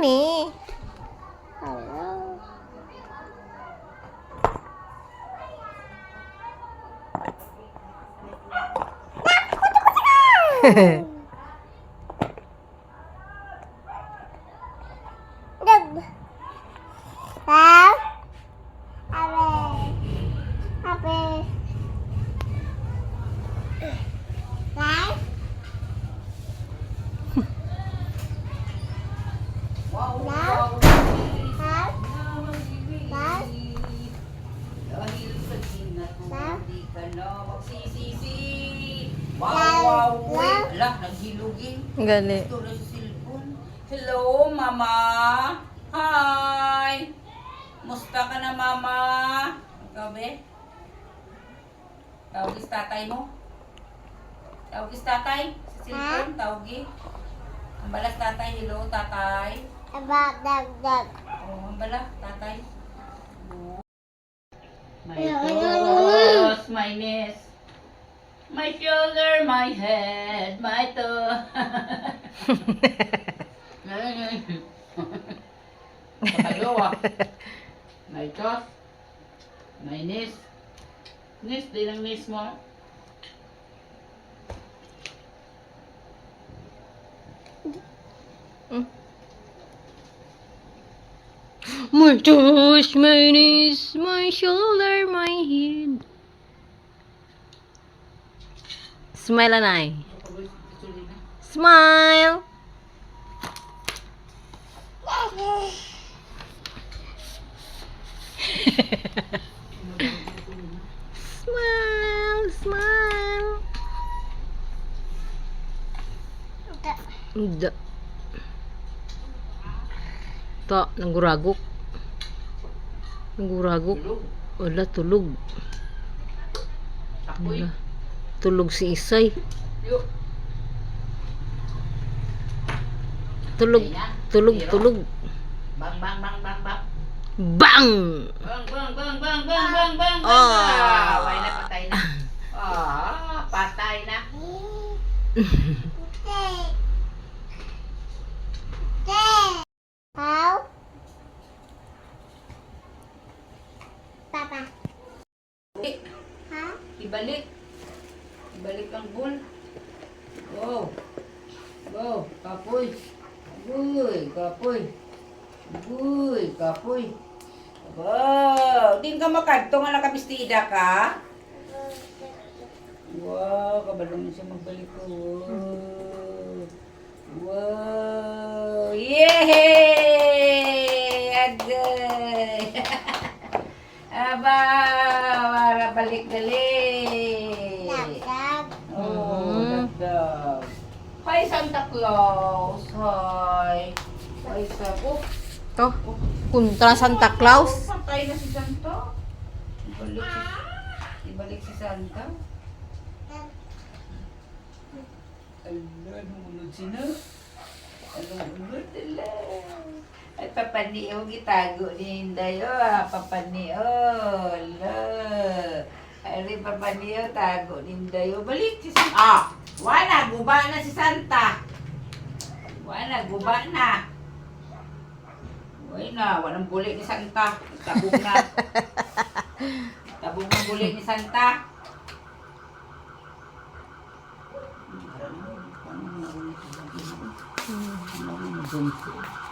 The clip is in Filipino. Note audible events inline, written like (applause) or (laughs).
ni. Hello. Dog. Wow. Wow. Wow. Wow. Dahil sa di ka na magsisisi. Wow, Wow. wait. Ala, naghilugin. Gali. Ito sa cellphone. Hello, mama. Hi. Musta ka na, mama? Ikaw, be? Tawagis tatay mo? Tawagis tatay? Sa cellphone, tawagi. Ang balas tatay, hello, tatay. About dog dog. Oh, bala, tatay. My toes, my knees, my shoulder, my head, my toe. (laughs) Pakalawa. My toes, my knees. Knees, din ang knees mo. My toes, my knees, my shoulder, my head. Smile, anay. Smile. Smile, smile. Hindi. Ta, nangguragok. Tulog. Wala, tulog. Wala. Tulog si Isay. Tulog, tulog, tulog. Bang, bang, bang, bang, bang. Bang! Bang, bang, bang, bang, bang, bang, bang, bang. Ah. Ah, wala na, patay na. Ah, patay na. (laughs) Ibalik. Ibalik ang bull. Go. Go. Kapoy. Uy, kapoy. Uy, kapoy. Wow, din ka makadto nga nakabistida ka? Wow, kabalo mo siya magbalik ko. Wow. Aba, wala balik gali. Dog. Oh, Mhm. dagdag. Hi, Santa Claus. Hi. Hi, sa... Oh, To, kuntra Santa Claus. Oh, patay na si Santa. Ibalik si, ibalik si Santa. Ala, nunod sina. Ano, nunod ala. Ay, papaniyo, gitago ni Inday, oh, papaniyo, ala. Ay, papaniyo, tago ni Inday, oh. Balik si Santa. Ah, wala, guba na si Santa. Wala, guba na. Uy na, walang buli ni Santa. Tabong na. (laughs) Tabong ang buli ni Santa. うん